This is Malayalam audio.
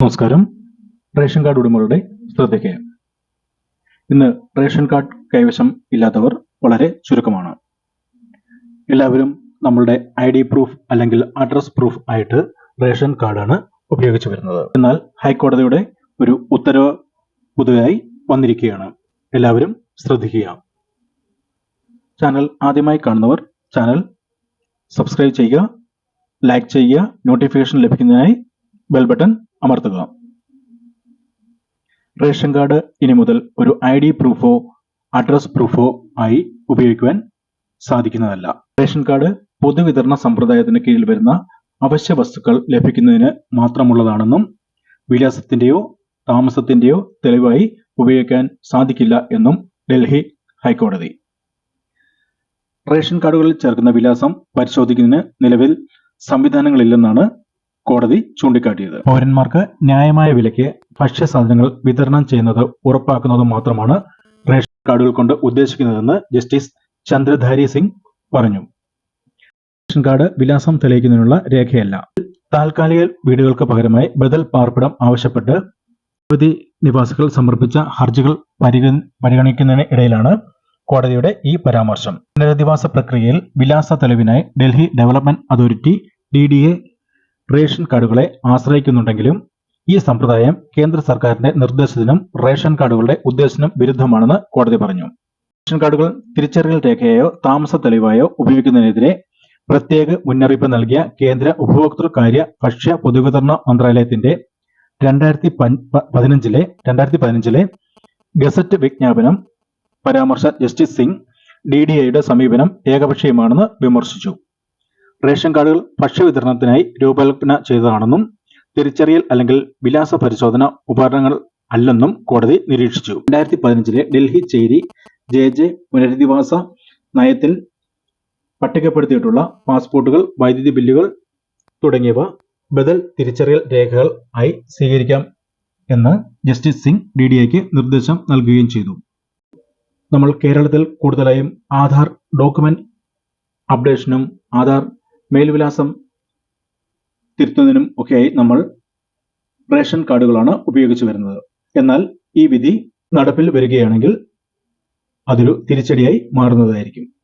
നമസ്കാരം. റേഷൻ കാർഡ് ഉടമകളുടെ ശ്രദ്ധയ്ക്ക്. ഇന്ന് റേഷൻ കാർഡ് കൈവശം ഇല്ലാത്തവർ വളരെ ചുരുക്കമാണ്. എല്ലാവരും നമ്മളുടെ ഐ ഡി പ്രൂഫ് അല്ലെങ്കിൽ അഡ്രസ് പ്രൂഫ് ആയിട്ട് റേഷൻ കാർഡാണ് ഉപയോഗിച്ചു വരുന്നത്. എന്നാൽ ഹൈക്കോടതിയുടെ ഒരു ഉത്തരവ് പുതുതായി വന്നിരിക്കുകയാണ്. എല്ലാവരും ശ്രദ്ധിക്കുക. ചാനൽ ആദ്യമായി കാണുന്നവർ ചാനൽ സബ്സ്ക്രൈബ് ചെയ്യുക ലൈക്ക് ചെയ്യുക നോട്ടിഫിക്കേഷൻ ലഭിക്കുന്നതിനായി ബെൽ ബട്ടൺ അമർത്തുക. റേഷൻ കാർഡ് ഇനി മുതൽ ഒരു ഐ ഡി പ്രൂഫോ അഡ്രസ് പ്രൂഫോ ആയി ഉപയോഗിക്കുവാൻ സാധിക്കുന്നതല്ല. റേഷൻ കാർഡ് പൊതുവിതരണ സമ്പ്രദായത്തിന് കീഴിൽ വരുന്ന അവശ്യ വസ്തുക്കൾ ലഭിക്കുന്നതിന് മാത്രമുള്ളതാണെന്നും വിലാസത്തിന്റെയോ താമസത്തിന്റെയോ തെളിവായി ഉപയോഗിക്കാൻ സാധിക്കില്ല എന്നും ഡൽഹി ഹൈക്കോടതി. റേഷൻ കാർഡുകളിൽ ചേർക്കുന്ന വിലാസം പരിശോധിക്കുന്നതിന് നിലവിൽ സംവിധാനങ്ങളില്ലെന്നാണ് കോടതി ചൂണ്ടിക്കാട്ടിയത്. പൗരന്മാർക്ക് ന്യായമായ വിലയ്ക്ക് ഭക്ഷ്യസാധനങ്ങൾ വിതരണം ചെയ്യുന്നത് ഉറപ്പാക്കുന്നത് മാത്രമാണ് റേഷൻ കാർഡുകൾ കൊണ്ട് ഉദ്ദേശിക്കുന്നതെന്ന് ജസ്റ്റിസ് ചന്ദ്രധാരി സിംഗ് പറഞ്ഞു. റേഷൻ കാർഡ് വിലാസം തെളിയിക്കുന്നതിനുള്ള രേഖയല്ല. താൽക്കാലിക വീടുകൾക്ക് പകരമായി ബദൽ പാർപ്പിടം ആവശ്യപ്പെട്ട് നിരവധി നിവാസികൾ സമർപ്പിച്ച ഹർജികൾ പരിഗ- പരിഗണിക്കുന്നതിന് ഇടയിലാണ് കോടതിയുടെ ഈ പരാമർശം. പുനരധിവാസ പ്രക്രിയയിൽ വിലാസ തെളിവിനായി Delhi development authority D ration കാർഡുകളെ ആശ്രയിക്കുന്നുണ്ടെങ്കിലും ഈ സമ്പ്രദായം കേന്ദ്ര സർക്കാരിന്റെ നിർദ്ദേശത്തിനും റേഷൻ കാർഡുകളുടെ ഉദ്ദേശത്തിനും വിരുദ്ധമാണെന്ന് കോടതി പറഞ്ഞു. റേഷൻ കാർഡുകൾ തിരിച്ചറിയൽ രേഖയായോ താമസ തെളിവായോ ഉപയോഗിക്കുന്നതിനെതിരെ പ്രത്യേക മുന്നറിയിപ്പ് നൽകിയ കേന്ദ്ര ഉപഭോക്തൃ കാര്യ ഭക്ഷ്യ പൊതുവിതരണ മന്ത്രാലയത്തിന്റെ രണ്ടായിരത്തി പതിനഞ്ചിലെ രണ്ടായിരത്തി പതിനഞ്ചിലെ ഗസറ്റ് വിജ്ഞാപനം പരാമർശ ജസ്റ്റിസ് സിംഗ് ഡി ഡി എയുടെ സമീപനം ഏകപക്ഷീയമാണെന്ന് വിമർശിച്ചു. റേഷൻ കാർഡുകൾ ഭക്ഷ്യവിതരണത്തിനായി രൂപകൽപ്പന ചെയ്തതാണെന്നും തിരിച്ചറിയൽ അല്ലെങ്കിൽ വിലാസ പരിശോധന ഉപകരണങ്ങൾ അല്ലെന്നും കോടതി നിരീക്ഷിച്ചു. രണ്ടായിരത്തി പതിനഞ്ചിലെ ഡൽഹി ചേരി ജെ ജെ പുനരധിവാസ നയത്തിൽ പട്ടികപ്പെടുത്തിയിട്ടുള്ള പാസ്പോർട്ടുകൾ വൈദ്യുതി ബില്ലുകൾ തുടങ്ങിയവ ബദൽ തിരിച്ചറിയൽ രേഖകൾ ആയി സ്വീകരിക്കാം എന്ന് ജസ്റ്റിസ് സിംഗ് ഡി ഡി എക്ക് നിർദ്ദേശം നൽകുകയും ചെയ്തു. നമ്മൾ കേരളത്തിൽ കൂടുതലായും ആധാർ ഡോക്യുമെന്റ് അപ്ഡേഷനും ആധാർ മേൽവിലാസം തിരുത്തുന്നതിനും ഒക്കെയായി നമ്മൾ റേഷൻ കാർഡുകളാണ് ഉപയോഗിച്ചു വരുന്നത്. എന്നാൽ ഈ വിധി നടപ്പിൽ വരികയാണെങ്കിൽ അതൊരു തിരിച്ചടിയായി മാറുന്നതായിരിക്കും.